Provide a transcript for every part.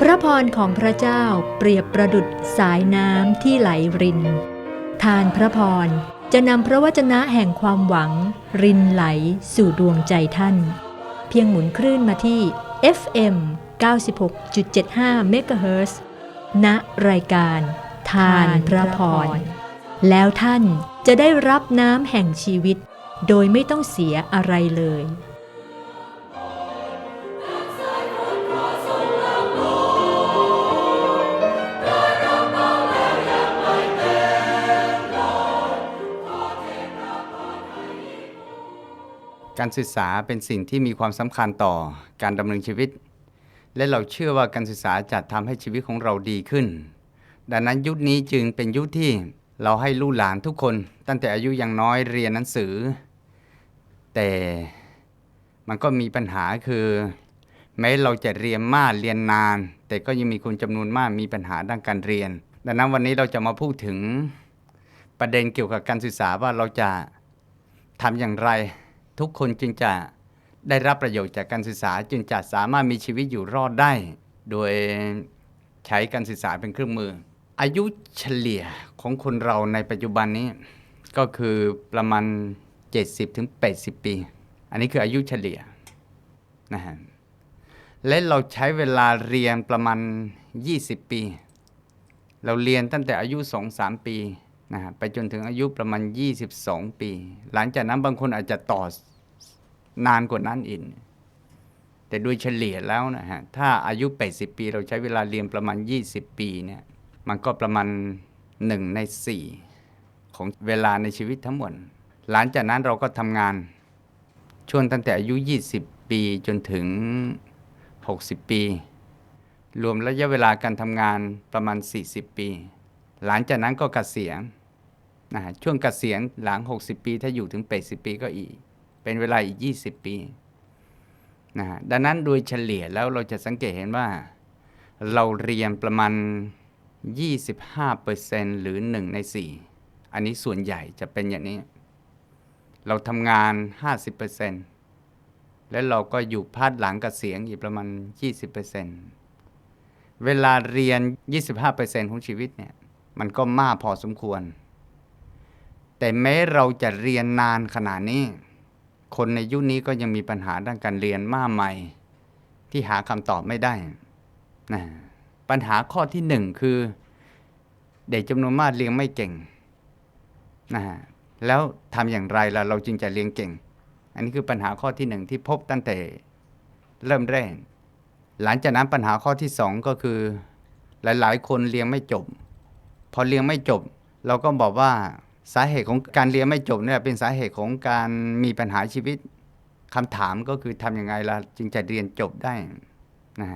พระพรของพระเจ้าเปรียบประดุดสายน้ำที่ไหลริน ทานพระพรจะนำพระวจนะแห่งความหวัง รินไหลสู่ดวงใจท่าน เพียงหมุนคลื่นมาที่ FM 96.75 MHz ณรายการ ทานพระพร แล้วท่านจะได้รับน้ำแห่งชีวิต โดยไม่ต้องเสียอะไรเลย การศึกษาเป็นสิ่งที่มีความสำคัญต่อการดำเนินชีวิต และเราเชื่อว่าการศึกษาจะทำให้ชีวิตของเราดีขึ้น ดังนั้นยุคนี้จึงเป็นยุคที่เราให้ลูกหลานทุกคน ตั้งแต่อายุยังน้อยเรียนหนังสือ แต่มันก็มีปัญหาคือ แม้เราจะเรียนมากเรียนนาน แต่ก็ยังมีคนจำนวนมากมีปัญหาด้านการเรียน ดังนั้นวันนี้เราจะมาพูดถึงประเด็นเกี่ยวกับการศึกษาว่าเราจะทำอย่างไร ทุกคนจึงจะได้รับประโยชน์จากการศึกษาจึงจะสามารถมีชีวิตอยู่รอดได้ โดยใช้การศึกษาเป็นเครื่องมือ อายุเฉลี่ยของคนเราในปัจจุบันนี้ ก็คือประมาณ 70-80ถึง80ปี อันนี้คืออายุเฉลี่ยนะฮะและเราใช้เวลาเรียนประมาณ 20 ปี เราเรียนตั้งแต่อายุ 2-3 ปี นะฮะไปจนถึงอายุประมาณ 22 ปี หลังจากนั้นบางคนอาจจะต่อนานกว่านั้นอีกแต่โดยเฉลี่ยแล้วนะฮะถ้าอายุ 80 ปี เราใช้เวลาเรียนประมาณ 20 ปีเนี่ยมันก็ประมาณ 1 ใน 4 ของเวลาในชีวิตทั้งหมด หลังจากนั้นเราก็ทำงานช่วงตั้งแต่อายุ 20 ปีจนถึง 60 ปี รวมระยะเวลาการทำงานประมาณ 40 ปี หลังจากนั้นก็เกษียณ นะช่วงเกษียณหลัง 60 ปี ถ้าอยู่ถึง 80 ปีก็อีก เป็นเวลาอีก 20 ปีนะดังนั้นโดยเฉลี่ยแล้วเราจะสังเกตเห็นว่า เราเรียนประมาณ 25%หรือ 1 ใน 4 อันนี้ส่วนใหญ่จะเป็นอย่างนี้ เราทำงาน 50%แล้วเราก็อยู่พาดหลังกเกษียณอีกประมาณ 20%เวลาเรียน 25%ของชีวิตเนี่ยมันก็มากพอสมควร แต่แม้เราจะเรียนนานขนาดนี้ คนในยุคนี้ก็ยังมีปัญหาด้านการเรียนมากใหม่ ที่หาคำตอบไม่ได้นะปัญหาข้อที่หนึ่งคือ เด็กจำนวนมากเรียนไม่เก่งนะฮะแล้วทำอย่างไรล่ะเราจึงจะเรียนเก่ง อันนี้คือปัญหาข้อที่หนึ่งที่พบตั้งแต่เริ่มแรก หลังจากนั้นปัญหาข้อที่สองก็คือ หลาย ๆ คนเรียนไม่จบ พอเรียนไม่จบ เราก็บอกว่า สาเหตุของการเรียนไม่จบเนี่ยเป็นสาเหตุของการมีปัญหาชีวิตคำถามก็คือทำยังไงล่ะจึงจะเรียนจบได้นะ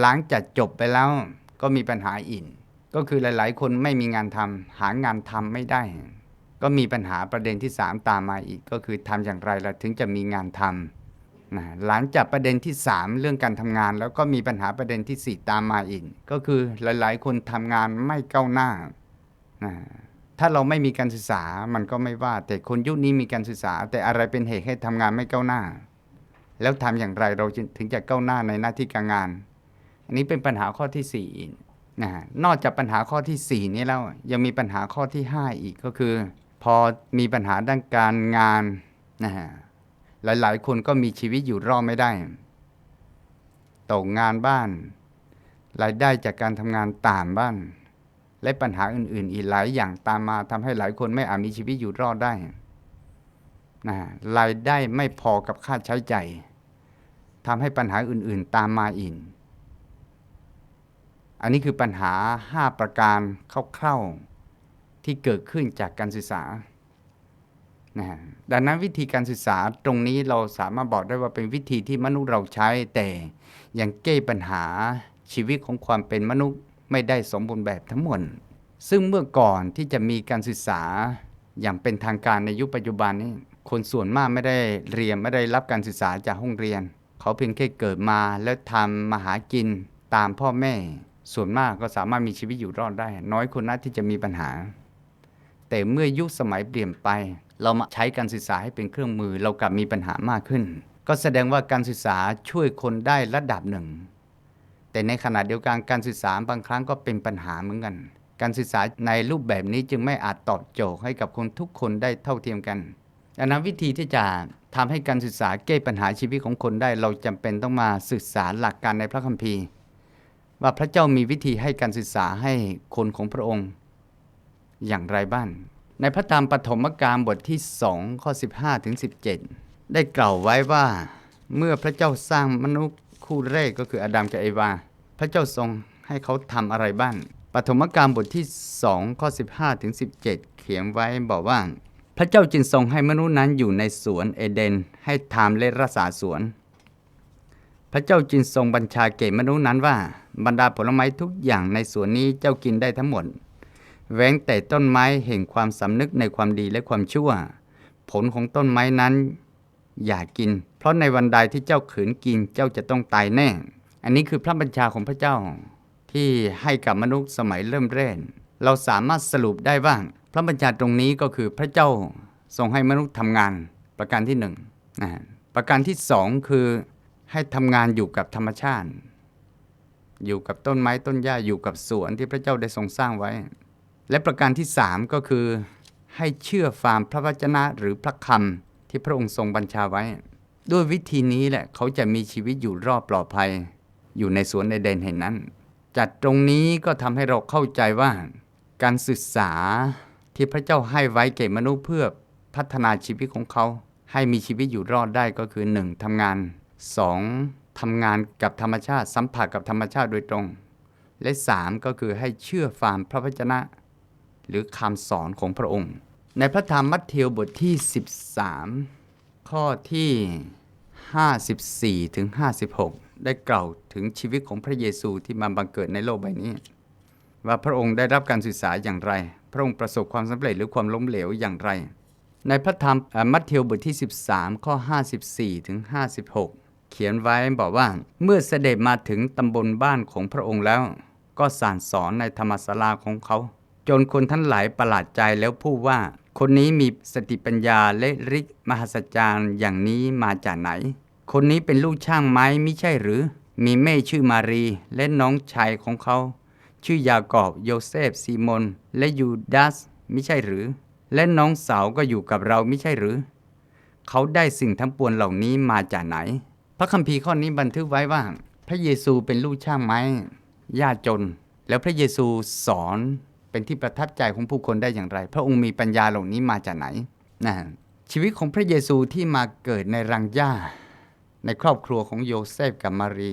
หลังจากจบไปแล้วก็มีปัญหาอีกก็คือหลาย ๆ คนไม่มีงานทำหางานทำไม่ได้ ก็มีปัญหาประเด็นที่ 3 ตามมาอีก ก็คือทำอย่างไรล่ะถึงจะมีงานทำนะหลังจากประเด็นที่ 3 เรื่องการทำงาน แล้วก็มีปัญหาประเด็นที่ 4 ตามมาอีก ก็คือหลาย ๆ คนทำงานไม่ก้าวหน้านะ ถ้าเราไม่มีการศึกษามันก็ไม่ว่า แต่คนยุคนี้มีการศึกษา แต่อะไรเป็นเหตุให้ทำงานไม่ก้าวหน้า แล้วทำอย่างไรเราถึงจะก้าวหน้าในหน้าที่การงาน อันนี้เป็นปัญหาข้อที่4อีกนะนอกจากปัญหาข้อที่4นี้แล้วยังมีปัญหาข้อที่5อีกก็คือ พอมีปัญหาด้านการงานนะฮะหลายๆ คนก็มีชีวิตอยู่รอดไม่ได้ตกงานบ้าน รายได้จากการทำงานต่างบ้าน และปัญหาอื่น ๆ อีกหลายอย่างตามมาทำให้หลายคนไม่อาจมีชีวิตอยู่รอดได้นะรายได้ไม่พอกับค่าใช้ใจ่ายทำให้ปัญหาอื่น ๆ ตามมาอีกอันนี้คือปัญหา 5 ประการคร่าวๆที่เกิดขึ้นจากการศึกษานะดังนั้นวิธีการศึกษาตรงนี้เราสามารถบอกได้ว่าเป็นวิธีที่มนุษย์เราใช้แต่ยังแก้ปัญหาชีวิตของความเป็นมนุษย์ ไม่ได้สมบูรณ์แบบทั้งหมด ซึ่งเมื่อก่อนที่จะมีการศึกษาอย่างเป็นทางการในยุคปัจจุบันนี้ คนส่วนมากไม่ได้เรียนไม่ได้รับการศึกษาจากห้องเรียน เขาเพียงแค่เกิดมาแล้วทำมาหากินตามพ่อแม่ ส่วนมากก็สามารถมีชีวิตอยู่รอดได้ น้อยคนนักที่จะมีปัญหา แต่เมื่อยุคสมัยเปลี่ยนไป เรามาใช้การศึกษาให้เป็นเครื่องมือเรากลับมีปัญหามากขึ้น ก็แสดงว่าการศึกษาช่วยคนได้ระดับหนึ่ง แต่ในขณะเดียวกันการศึกษาบางครั้งก็เป็นปัญหาเหมือนกัน การศึกษาในรูปแบบนี้จึงไม่อาจตอบโจทย์ให้กับคนทุกคนได้เท่าเทียมกันดังนั้นวิธีที่จะทำให้การศึกษาแก้ปัญหาชีวิตของคนได้ เราจำเป็นต้องมาศึกษาหลักการในพระคัมภีร์ ว่าพระเจ้ามีวิธีให้การศึกษาให้คนของพระองค์ อย่างไรบ้างในพระธรรมปฐมกาลบทที่2ข้อ15ถึง17 ได้กล่าวไว้ว่าเมื่อพระเจ้าสร้างมนุษย์ คู่แรกก็คืออาดัมกับเอวา พระเจ้าทรงให้เขาทำอะไรบ้างปฐมกาลบทที่ 2 ข้อ 15 ถึง 17 เขียนไว้บอกว่า พระเจ้าจึงทรงให้มนุษย์นั้นอยู่ในสวนเอเดน ให้ทำและรักษาสวน พระเจ้าจึงทรงบัญชาแก่มนุษย์นั้นว่า บรรดาผลไม้ทุกอย่างในสวนนี้เจ้ากินได้ทั้งหมดเว้นแต่ต้นไม้แห่งความสำนึกในความดีและความชั่ว ผลของต้นไม้นั้นอย่ากิน เพราะในวันใดที่เจ้าขืนกินเจ้าจะต้องตายแน่ อันนี้คือพระบัญชาของพระเจ้า ที่ให้กับมนุษย์สมัยเริ่มแรกเราสามารถสรุปได้ว่าพระบัญชาตรงนี้ก็คือพระเจ้าทรงให้มนุษย์ทำงานประการที่หนึ่งนะประการที่สองคือให้ทำงานอยู่กับธรรมชาติ อยู่กับต้นไม้ต้นหญ้าอยู่กับสวนที่พระเจ้าได้ทรงสร้างไว้ และประการที่สามก็คือให้เชื่อฟังพระวจนะหรือพระคำที่พระองค์ทรงบัญชาไว้ ด้วยวิธีนี้แหละเขาจะมีชีวิตอยู่รอดปลอดภัย อยู่ในสวนในเดนแห่งนั้น จัดตรงนี้ก็ทำให้เราเข้าใจว่า การศึกษาที่พระเจ้าให้ไว้แก่มนุษย์เพื่อพัฒนาชีวิตของเขา ให้มีชีวิตอยู่รอดได้ก็คือ 1. ทำงาน 2. ทำงานกับธรรมชาติ สัมผัสกับธรรมชาติโดยตรง และ 3 ก็คือให้เชื่อฟังพระวจนะ หรือคำสอนของพระองค์ ในพระธรรมมัทธิวบทที่ 13 ข้อที่ 54ถึง56 ได้กล่าวถึงชีวิตของพระเยซูที่มาบังเกิดในโลกใบนี้ ว่าพระองค์ได้รับการศึกษาอย่างไร พระองค์ประสบความสำเร็จหรือความล้มเหลวอย่างไร ในพระธรรมมัทธิวบทที่ 13 ข้อ 54ถึง56 เขียนไว้บอกว่า เมื่อเสด็จมาถึงตำบลบ้านของพระองค์แล้ว ก็สั่งสอนในธรรมศาลาของเขา จนคนทั้งหลายประหลาดใจแล้วพูดว่า คนนี้มีสติปัญญาและฤทธิ์มหัศจรรย์อย่างนี้มาจากไหน คนนี้เป็นลูกช่างไม้ไม่ใช่หรือ มีแม่ชื่อมารีและน้องชายของเขา ชื่อยากอบโยเซฟซีโมนและยูดาสไม่ใช่หรือ และน้องสาวก็อยู่กับเราไม่ใช่หรือ เขาได้สิ่งทั้งปวงเหล่านี้มาจากไหน พระคัมภีร์ข้อนี้บันทึกไว้ว่า พระเยซูเป็นลูกช่างไม้ยากจน แล้วพระเยซูสอน เป็นที่ประทับใจของผู้คนได้อย่างไร พระองค์มีปัญญาเหล่านี้มาจากไหนนะชีวิตของพระเยซูที่มาเกิดในรังหญ้าในครอบครัวของโยเซฟกับมารี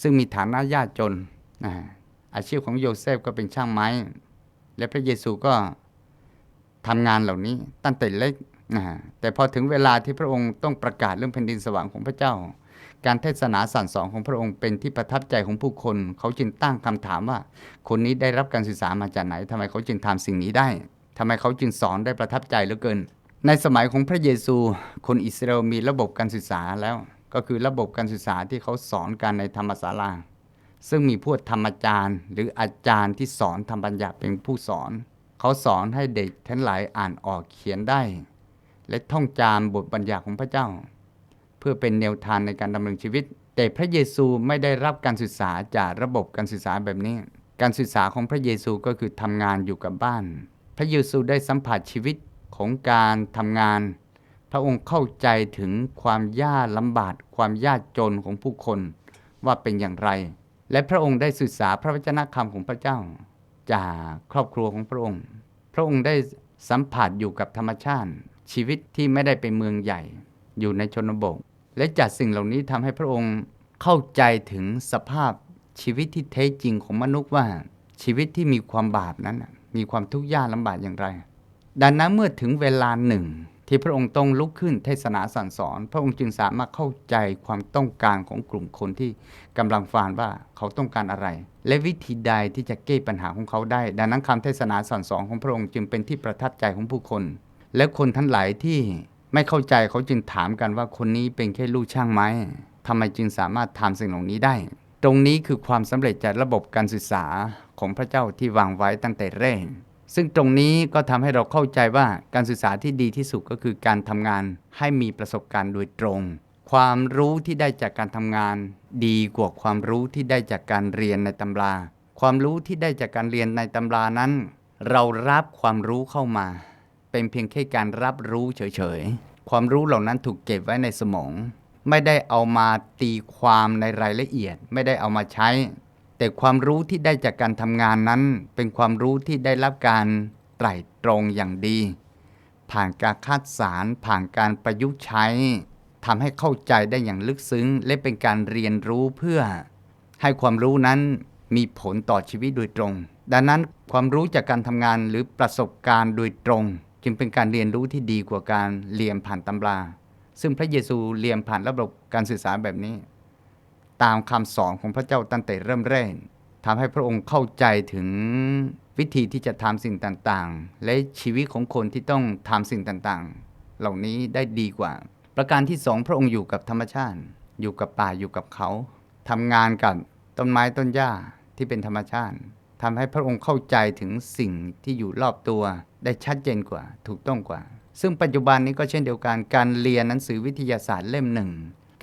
ซึ่งมีฐานะยากจนนะอาชีพของโยเซฟก็เป็นช่างไม้ และพระเยซูก็ทำงานเหล่านี้ตั้งแต่เล็กนะแต่พอถึงเวลาที่พระองค์ต้องประกาศเรื่องแผ่นดินสว่างของพระเจ้า การเทศนาสั่งสอนของพระองค์เป็นที่ประทับใจของผู้คน เขาจึงตั้งคำถามว่า คนนี้ได้รับการศึกษามาจากไหนทำไมเขาจึงทำสิ่งนี้ได้ทำไมเขาจึงสอนได้ประทับใจเหลือเกิน ในสมัยของพระเยซู คนอิสราเอลมีระบบการศึกษาแล้ว ก็คือระบบการศึกษาที่เขาสอนกันในธรรมศาลาซึ่งมีพวกธรรมอาจารย์ หรืออาจารย์ที่สอนธรรมบัญญัติเป็นผู้สอน เขาสอนให้เด็กทั้งหลายอ่านออกเขียนได้ และท่องจำบทบัญญัติของพระเจ้า เพื่อเป็นแนวทางในการดำเนินชีวิต แต่พระเยซูไม่ได้รับการศึกษาจากระบบการศึกษาแบบนี้ การศึกษาของพระเยซูก็คือทำงานอยู่กับบ้าน พระเยซูได้สัมผัสชีวิตของการทำงาน พระองค์เข้าใจถึงความยากลำบากความยากจนของผู้คนว่าเป็นอย่างไร และพระองค์ได้ศึกษาพระวจนะคำของพระเจ้า จากครอบครัวของพระองค์ พระองค์ได้สัมผัสอยู่กับธรรมชาติ ชีวิตที่ไม่ได้เป็นเมืองใหญ่ อยู่ในชนบท และจากสิ่งเหล่านี้ทำให้พระองค์เข้าใจถึงสภาพชีวิตที่แท้จริงของมนุษย์ว่าชีวิตที่มีความบาปนั้น มีความทุกข์ยากลำบากอย่างไร ดังนั้นเมื่อถึงเวลาหนึ่ง ที่พระองค์ต้องลุกขึ้นเทศนาสั่งสอน พระองค์จึงสามารถเข้าใจความต้องการของกลุ่มคนที่กำลังฟังว่าเขาต้องการอะไร และวิธีใดที่จะแก้ปัญหาของเขาได้ ดังนั้นคำเทศนาสั่งสอนของพระองค์จึงเป็นที่ประทับใจของผู้คน และคนทั้งหลายที่ ไม่เข้าใจเขาจึงถามกันว่าคนนี้เป็นแค่ลูกช่างไม้ทำไมจึงสามารถทำสิ่งเหล่านี้ได้ ตรงนี้คือความสำเร็จจากระบบการศึกษาของพระเจ้าที่วางไว้ตั้งแต่แรก ซึ่งตรงนี้ก็ทำให้เราเข้าใจว่าการศึกษาที่ดีที่สุดก็คือการทำงานให้มีประสบการณ์โดยตรง ความรู้ที่ได้จากการทำงาน ดีกว่าความรู้ที่ได้จากการเรียนในตำรา ความรู้ที่ได้จากการเรียนในตำรานั้น เรารับความรู้เข้ามา เป็นเพียงแค่การรับรู้เฉยๆ ความรู้เหล่านั้นถูกเก็บไว้ในสมอง ไม่ได้เอามาตีความในรายละเอียด ไม่ได้เอามาใช้ แต่ความรู้ที่ได้จากการทำงานนั้น เป็นความรู้ที่ได้รับการไตร่ตรองอย่างดี ผ่านการคาดสาร ผ่านการประยุกต์ใช้ทำให้เข้าใจได้อย่างลึกซึ้ง และเป็นการเรียนรู้เพื่อ ให้ความรู้นั้นมีผลต่อชีวิตโดยตรง ดังนั้นความรู้จากการทำงานหรือประสบการณ์โดยตรง จึงเป็นการเรียนรู้ที่ดีกว่าการเรียนผ่านตำรา ซึ่งพระเยซูเรียนผ่านระบบการสื่อสารแบบนี้ ตามคำสอนของพระเจ้าตั้งแต่เริ่มแรกทำให้พระองค์เข้าใจถึงวิธีที่จะทำสิ่งต่างๆ และชีวิตของคนที่ต้องทำสิ่งต่างๆ เหล่านี้ได้ดีกว่า ประการที่สองพระองค์อยู่กับธรรมชาติ อยู่กับป่าอยู่กับเขาทำงานกับต้นไม้ต้นหญ้าที่เป็นธรรมชาติทำให้พระองค์เข้าใจถึงสิ่งที่อยู่รอบตัว ได้ชัดเจนกว่า ถูกต้องกว่า ซึ่งปัจจุบันนี้ก็เช่นเดียวกันการเรียนหนังสือวิทยาศาสตร์เล่มหนึ่ง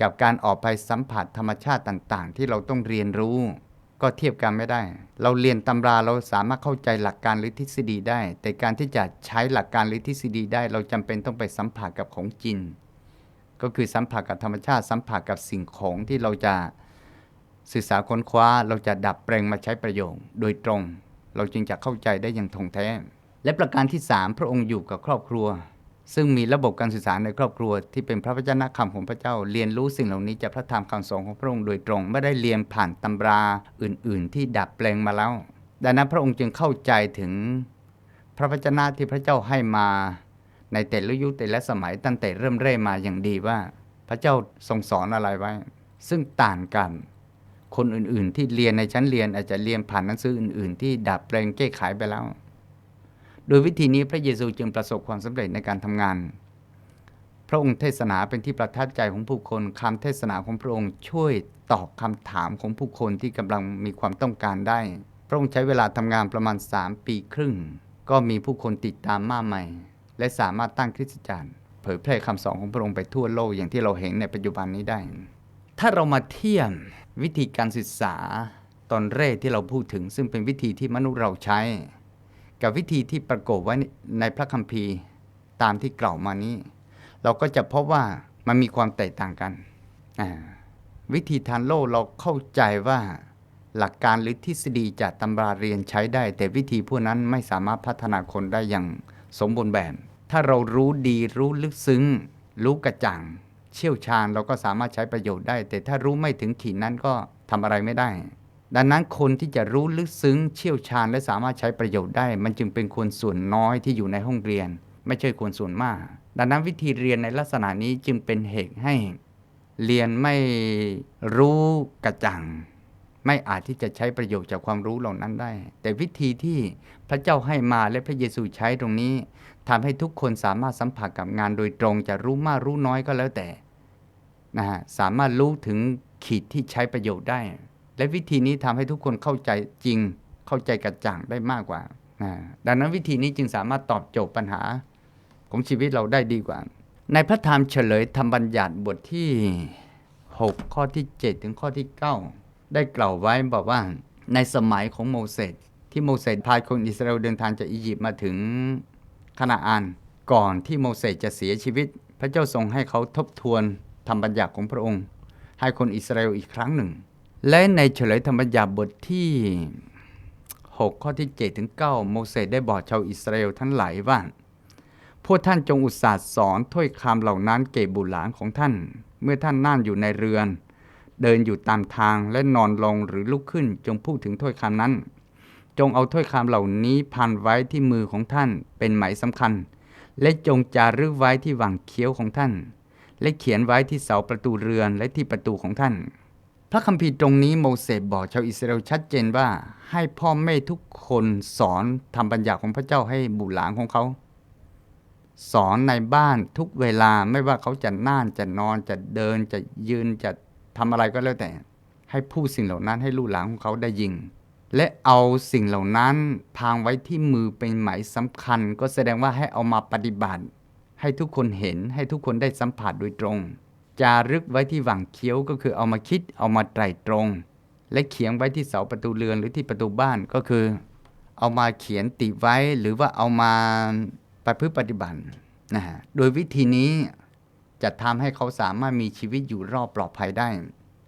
กับการออกไปสัมผัสธรรมชาติต่างๆ ที่เราต้องเรียนรู้ ก็เทียบกันไม่ได้ เราเรียนตำราเราสามารถเข้าใจหลักการหรือทฤษฎีได้ แต่การที่จะใช้หลักการหรือทฤษฎีได้ เราจำเป็นต้องไปสัมผัสกับของจริงก็คือสัมผัสกับธรรมชาติสัมผัสกับสิ่งของที่เราจะศึกษาค้นคว้า เราจะดับแปลงมาใช้ประโยชน์โดยตรง เราจึงจะเข้าใจได้อย่างท่องแท้ และประการที่3พระองค์อยู่กับครอบครัว ซึ่งมีระบบการสื่อสารในครอบครัว ที่เป็นพระวจนะคำของพระเจ้า เรียนรู้สิ่งเหล่านี้จากพระธรรมคำสอนของพระองค์โดยตรง ไม่ได้เรียนผ่านตำราอื่น ๆ ที่ดัดแปลงมาแล้ว ดังนั้นพระองค์จึงเข้าใจถึงพระวจนะที่พระเจ้าให้มา ในแต่ละยุคแต่ละสมัยตั้งแต่เริ่มเร่มาอย่างดีว่า พระเจ้าทรงสอนอะไรไว้ ซึ่งต่างกันคนอื่น ๆ ที่เรียนในชั้นเรียนอาจจะเรียนผ่านหนังสืออื่น ๆ ที่ดัดแปลงแก้ไขไปแล้ว โดยวิธีนี้พระเยซูจึงประสบความสำเร็จในการทำงาน พระองค์เทศนาเป็นที่ประทับใจของผู้คนคำเทศนาของพระองค์ช่วยตอบคำถามของผู้คนที่กำลังมีความต้องการได้ พระองค์ใช้เวลาทำงานประมาณ 3 ปีครึ่ง ก็มีผู้คนติดตามมากมายและสามารถตั้งคริสตจักรเผยแพร่คำสอนของพระองค์ไปทั่วโลกอย่างที่เราเห็นในปัจจุบันนี้ได้ ถ้าเรามาเทียบวิธีการศึกษาตอนแรกที่เราพูดถึงซึ่งเป็นวิธีที่มนุษย์เราใช้ กับวิธีที่ปรากฏไว้ในพระคัมภีร์ตามที่กล่าวมานี้ เราก็จะพบว่ามันมีความแตกต่างกัน วิธีทางโลกเราเข้าใจว่าหลักการหรือทฤษฎีจากตำราเรียนใช้ได้ แต่วิธีพวกนั้นไม่สามารถพัฒนาคนได้อย่างสมบูรณ์แบบ ถ้าเรารู้ดีรู้ลึกซึ้ง รู้กระจ่าง เชี่ยวชาญเราก็สามารถใช้ประโยชน์ได้ แต่ถ้ารู้ไม่ถึงขีดนั้นก็ทำอะไรไม่ได้ ดังนั้นคนที่จะรู้ลึกซึ้งเชี่ยวชาญและสามารถใช้ประโยชน์ได้ มันจึงเป็นคนส่วนน้อยที่อยู่ในห้องเรียน ไม่ใช่คนส่วนมาก ดังนั้นวิธีเรียนในลักษณะนี้จึงเป็นเหตุให้ เรียนไม่รู้กระจ่างไม่อาจที่จะใช้ประโยชน์จากความรู้เหล่านั้นได้ แต่วิธีที่พระเจ้าให้มาและพระเยซูใช้ตรงนี้ทำให้ทุกคนสามารถสัมผัสกับงานโดยตรงจะรู้มากรู้น้อยก็แล้วแต่นะฮะสามารถรู้ถึงขีดที่ใช้ประโยชน์ได้ และวิธีนี้ทำให้ทุกคนเข้าใจจริง เข้าใจกระจ่างได้มากกว่า ดังนั้นวิธีนี้จึงสามารถตอบโจทย์ปัญหา ของชีวิตเราได้ดีกว่า ในพระธรรมเฉลยธรรมบัญญัติบทที่ 6 ข้อที่ 7 ถึงข้อที่ 9 ได้กล่าวไว้บอกว่าในสมัยของโมเสสที่โมเสสพาคนอิสราเอลเดินทางจากอียิปต์มาถึงคานาอันก่อนที่โมเสสจะเสียชีวิต พระเจ้าทรงให้เขาทบทวนธรรมบัญญัติของพระองค์ ให้คนอิสราเอลอีกครั้งหนึ่ง และในเฉลยธรรมบัญญัติบทที่ 6 ข้อที่7ถึง9โมเสสได้บอกชาวอิสราเอลทั้งหลายว่า พวกท่านจงอุตส่าห์สอนถ้อยคำเหล่านั้นเก็บบุตรหลานของท่าน เมื่อท่านนั่งอยู่ในเรือน เดินอยู่ตามทางและนอนลงหรือลุกขึ้นจงพูดถึงถ้อยคำนั้น จงเอาถ้อยคำเหล่านี้พันไว้ที่มือของท่านเป็นหมายสำคัญ และจงจารึกไว้ที่หว่างเคี้ยวของท่าน และเขียนไว้ที่เสาประตูเรือนและที่ประตูของท่าน พระคัมภีร์ตรงนี้โมเสสบอกชาวอิสราเอลชัดเจนว่าให้พ่อแม่ทุกคนสอนทำบัญญัติของพระเจ้าให้บุตรหลานของเขา สอนในบ้านทุกเวลาไม่ว่าเขาจะนั่งจะนอนจะเดินจะยืนจะทำอะไรก็แล้วแต่ ให้พูดสิ่งเหล่านั้นให้ลูกหลานของเขาได้ยิง และเอาสิ่งเหล่านั้นพางไว้ที่มือเป็นหมายสำคัญ ก็แสดงว่าให้เอามาปฏิบัติ ให้ทุกคนเห็นให้ทุกคนได้สัมผัสโดยตรง จารึกไว้ที่หว่างเคี้ยวก็คือเอามาคิดเอามาไตรตรง และเขียนไว้ที่เสาประตูเรือนหรือที่ประตูบ้านก็คือ เอามาเขียนติไว้หรือว่าเอามาประพฤติปฏิบัตินะฮะโดยวิธีนี้จะทำให้เขาสามารถมีชีวิตอยู่รอดปลอดภัยได้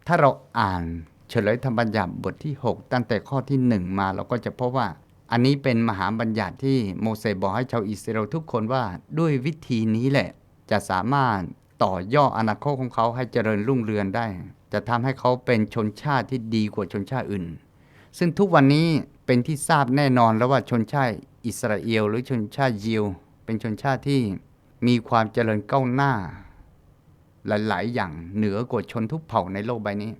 ถ้าเราอ่านเฉลยธรรมบัญญัติบทที่ 6 ตั้งแต่ข้อที่ 1 มาเราก็จะพบว่า อันนี้เป็นมหาบัญญัติที่โมเสสบอกให้ชาวอิสราเอลทุกคนว่าด้วยวิธีนี้แหละ จะสามารถ ต่อย่ออนาคตของเขาให้เจริญรุ่งเรืองได้ จะทำให้เขาเป็นชนชาติที่ดีกว่าชนชาติอื่น ซึ่งทุกวันนี้เป็นที่ทราบแน่นอนแล้วว่าชนชาติอิสราเอลหรือชนชาติยิว เป็นชนชาติที่มีความเจริญก้าวหน้า หลาย ๆ อย่างเหนือกว่าชนทุกเผ่าในโลกใบนี้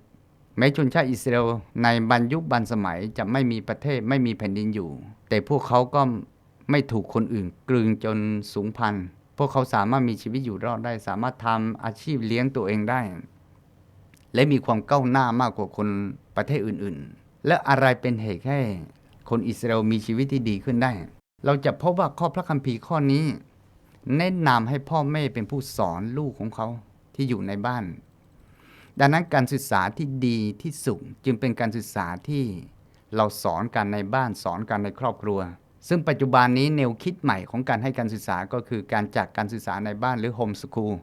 แม้ชนชาติอิสราเอลในบรรยุบันสมัยจะไม่มีประเทศไม่มีแผ่นดินอยู่ แต่พวกเขาก็ไม่ถูกคนอื่นกลืนจนสูญพันธุ์ พวกเขาสามารถมีชีวิตอยู่รอดได้ สามารถทำอาชีพเลี้ยงตัวเองได้ และมีความก้าวหน้ามากกว่าคนประเทศอื่นๆ และอะไรเป็นเหตุให้คนอิสราเอลมีชีวิตที่ดีขึ้นได้ เราจะพบว่าข้อพระคัมภีร์ข้อนี้ แนะนำให้พ่อแม่เป็นผู้สอนลูกของเขาที่อยู่ในบ้าน ดังนั้นการศึกษาที่ดีที่สุดจึงเป็นการศึกษาที่เราสอนกันในบ้านสอนกันในครอบครัว ซึ่งปัจจุบันนี้แนวคิดใหม่ของการให้การศึกษาก็คือการจากการศึกษาในบ้านหรือโฮมสคูล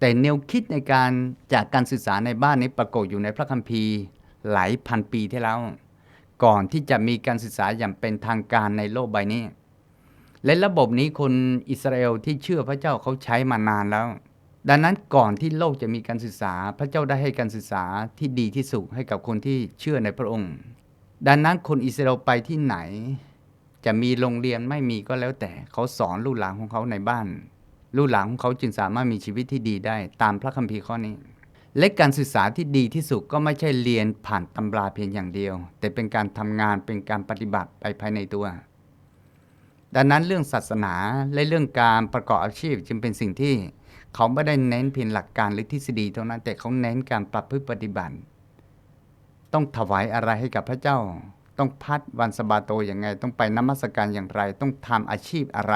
แต่แนวคิดในการจากการศึกษาในบ้านนี้ปรากฏอยู่ในพระคัมภีร์หลายพันปีที่แล้ว ก่อนที่จะมีการศึกษาอย่างเป็นทางการในโลกใบนี้ และระบบนี้คนอิสราเอลที่เชื่อพระเจ้าเขาใช้มานานแล้ว ดังนั้นก่อนที่โลกจะมีการศึกษา พระเจ้าได้ให้การศึกษาที่ดีที่สุดให้กับคนที่เชื่อในพระองค์ ดังนั้นคนอิสราเอลไปที่ไหน จะมีโรงเรียนไม่มีก็แล้วแต่เขาสอนลูกหลานของเขาในบ้าน ลูกหลานของเขาจึงสามารถมีชีวิตที่ดีได้ ตามพระคัมภีร์ข้อนี้ และการศึกษาที่ดีที่สุดก็ไม่ใช่เรียนผ่านตำราเพียงอย่างเดียว แต่เป็นการทำงานเป็นการปฏิบัติไปภายในตัว ดังนั้นเรื่องศาสนาและเรื่องการประกอบอาชีพจึงเป็นสิ่งที่เขาไม่ได้เน้นเพียงหลักการหรือทฤษฎีเท่านั้นแต่เขาเน้นการประพฤติปฏิบัติ ต้องถวายอะไรให้กับพระเจ้า ต้องพัดวันสบาโตอย่างไง ต้องไปนมัสการอย่างไร ต้องทำอาชีพอะไร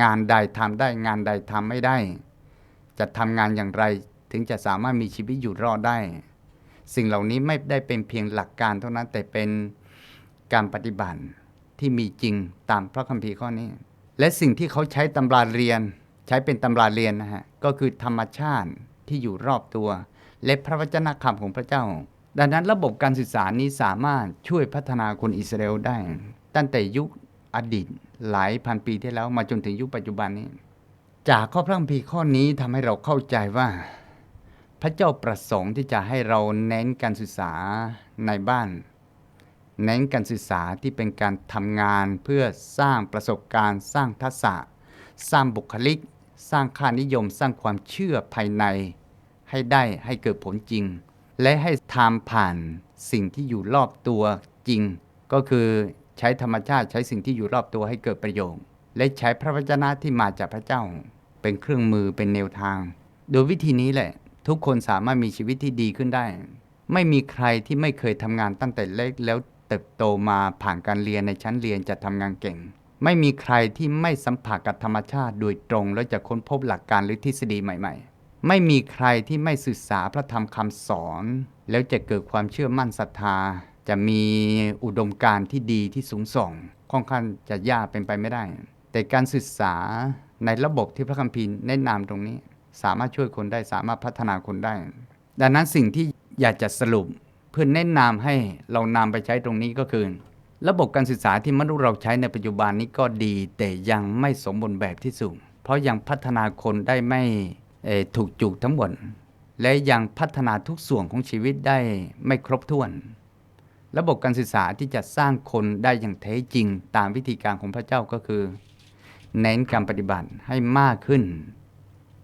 งานใดทำได้งานใดทำไม่ได้ จะทำงานอย่างไรถึงจะสามารถมีชีวิตอยู่รอดได้ สิ่งเหล่านี้ไม่ได้เป็นเพียงหลักการเท่านั้นแต่เป็นการปฏิบัติที่มีจริงตามพระคัมภีร์ข้อนี้ และสิ่งที่เขาใช้ตำราเรียน ใช้เป็นตำราเรียนนะฮะก็คือธรรมชาติที่อยู่รอบตัว และพระวจนะคำของพระเจ้า ดังนั้นระบบการศึกษานี้สามารถช่วยพัฒนาคนอิสราเอลได้ ตั้งแต่ยุคอดีตหลายพันปีที่แล้วมาจนถึงยุคปัจจุบันนี้ จากข้อพระคัมภีร์ข้อนี้ทำให้เราเข้าใจว่า พระเจ้าประสงค์ที่จะให้เราเน้นการศึกษาในบ้าน เน้นการศึกษาที่เป็นการทำงานเพื่อสร้างประสบการณ์ สร้างทักษะ สร้างบุคลิก สร้างค่านิยม สร้างความเชื่อภายใน ให้ได้ให้เกิดผลจริง และให้ทำผ่านสิ่งที่อยู่รอบตัวจริง ก็คือใช้ธรรมชาติใช้สิ่งที่อยู่รอบตัวให้เกิดประโยชน์ และใช้พระวจนะที่มาจากพระเจ้า เป็นเครื่องมือเป็นแนวทาง โดยวิธีนี้แหละ ทุกคนสามารถมีชีวิตที่ดีขึ้นได้ ไม่มีใครที่ไม่เคยทำงานตั้งแต่เล็กแล้วเติบโตมาผ่านการเรียนในชั้นเรียนจะทำงานเก่ง ไม่มีใครที่ไม่สัมผัสกับธรรมชาติโดยตรง แล้วจะค้นพบหลักการหรือทฤษฎีใหม่ ๆ ไม่มีใครที่ไม่ศึกษาพระธรรมคำสอน แล้วจะเกิดความเชื่อมั่นศรัทธา จะมีอุดมการณ์ที่ดีที่สูงส่งค่อนข้างจะยากเป็นไปไม่ได้ แต่การศึกษาในระบบที่พระคัมภีร์แนะนำตรงนี้ สามารถช่วยคนได้สามารถพัฒนาคนได้ ดังนั้นสิ่งที่อยากจะสรุปเพื่อแนะนำให้เรานำไปใช้ตรงนี้ก็คือระบบการศึกษาที่มนุษย์เราใช้ในปัจจุบันนี้ก็ดี แต่ยังไม่สมบูรณ์แบบที่สุดเพราะยังพัฒนาคนได้ไม่ ถูกจุกทั้งหมด และยังพัฒนาทุกส่วนของชีวิตได้ไม่ครบถ้วน ระบบการศึกษาที่จะสร้างคนได้อย่างแท้จริงตามวิธีการของพระเจ้าก็คือ เน้นการปฏิบัติให้มากขึ้น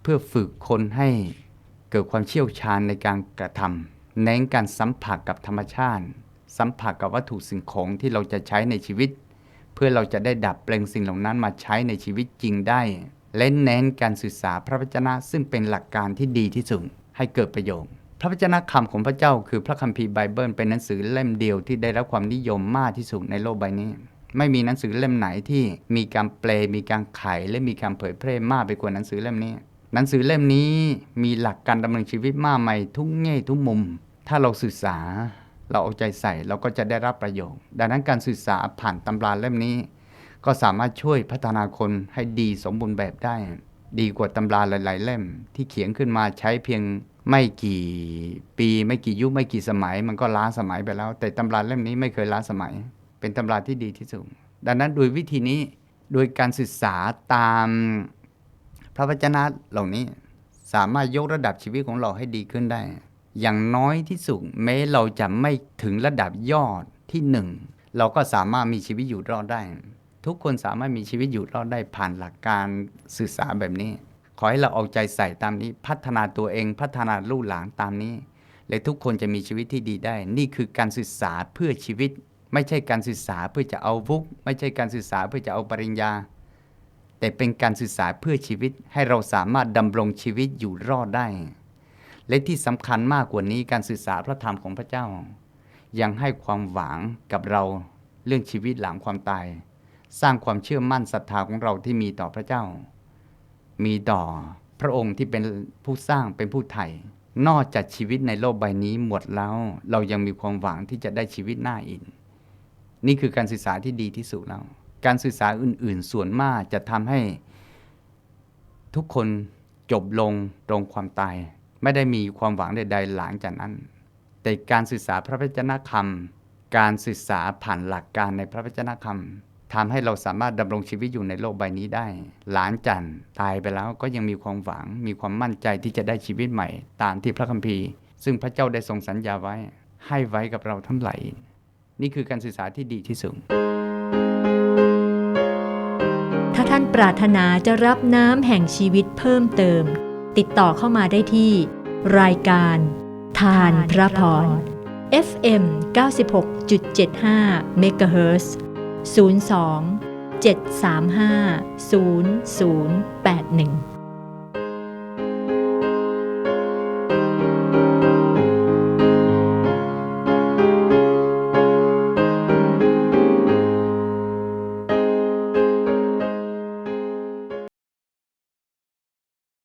เพื่อฝึกคนให้เกิดความเชี่ยวชาญในการกระทำเน้นการสัมผัสกับธรรมชาติ สัมผัสกับวัตถุสิ่งของที่เราจะใช้ในชีวิต เพื่อเราจะได้ดับเปลงสิ่งเหล่านั้นมาใช้ในชีวิตจริงได้ และเน้นการศึกษาพระวจนะซึ่งเป็นหลักการที่ดีที่สุดให้เกิดประโยชน์พระวจนะคำของพระเจ้าคือพระคัมภีร์ไบเบิลเป็นหนังสือเล่มเดียวที่ได้รับความนิยมมากที่สุดในโลกใบนี้ ไม่มีหนังสือเล่มไหนที่มีการแปลมีการไขและมีการเผยแพร่มากไปกว่าหนังสือเล่มนี้ หนังสือเล่มนี้มีหลักการดำเนินชีวิตมากมายทุกแง่ทุกมุม ถ้าเราศึกษาเราเอาใจใส่เราก็จะได้รับประโยชน์ ดังนั้นการศึกษาผ่านตำราเล่มนี้ ก็สามารถช่วยพัฒนาคนให้ดีสมบูรณ์แบบได้ ดีกว่าตำราหลาย ๆ เล่ม ที่เขียนขึ้นมาใช้เพียงไม่กี่ปีไม่กี่ยุคไม่กี่สมัย มันก็ล้าสมัยไปแล้ว แต่ตำราเล่มนี้ไม่เคยล้าสมัย เป็นตำราที่ดีที่สุดดังนั้นโดยวิธีนี้โดยการศึกษาตามพระวจนะเหล่านี้ สามารถยกระดับชีวิตของเราให้ดีขึ้นได้ อย่างน้อยที่สุดแม้เราจะไม่ถึงระดับยอดที่หนึ่งเราก็สามารถมีชีวิตอยู่รอดได้ ทุกคนสามารถมีชีวิตอยู่รอดได้ผ่านหลักการศึกษาแบบนี้ ขอให้เราเอาใจใส่ตามนี้พัฒนาตัวเองพัฒนาลูกหลานตามนี้ และทุกคนจะมีชีวิตที่ดีได้ นี่คือการศึกษาเพื่อชีวิต ไม่ใช่การศึกษาเพื่อจะเอาวุกไม่ใช่การศึกษาเพื่อจะเอาปริญญา แต่เป็นการศึกษาเพื่อชีวิต ให้เราสามารถดำรงชีวิตอยู่รอดได้ และที่สำคัญมากกว่านี้การศึกษาพระธรรมของพระเจ้า ยังให้ความหวังกับเราเรื่องชีวิตหลังความตาย สร้างความเชื่อมั่นศรัทธาของเราที่มีต่อพระเจ้า มีต่อพระองค์ที่เป็นผู้สร้างเป็นผู้ไถ่นอกจากชีวิตในโลกใบนี้หมดแล้ว เรายังมีความหวังที่จะได้ชีวิตหน้าอิน นี่คือการศึกษาที่ดีที่สุดแล้วการศึกษาอื่น ๆ ส่วนมากจะทำให้ทุกคนจบลงตรงความตาย ไม่ได้มีความหวังใดๆหลังจากนั้น แต่การศึกษาพระวจนะคำการศึกษาผ่านหลักการในพระวจนะคำ ทำให้เราสามารถดำรงชีวิตอยู่ในโลกใบนี้ได้ หลานจันตายไปแล้วก็ยังมีความหวัง มีความมั่นใจที่จะได้ชีวิตใหม่ ตามที่พระคัมภีร์ ซึ่งพระเจ้าได้ทรงสัญญาไว้ ให้ไว้กับเราทั้งหลายนี่คือการศึกษาที่ดีที่สุดถ้าท่านปรารถนาจะรับน้ำแห่งชีวิตเพิ่มเติม ติดต่อเข้ามาได้ที่ รายการ ทานพระพร FM 96.75 MHz 02 735 0081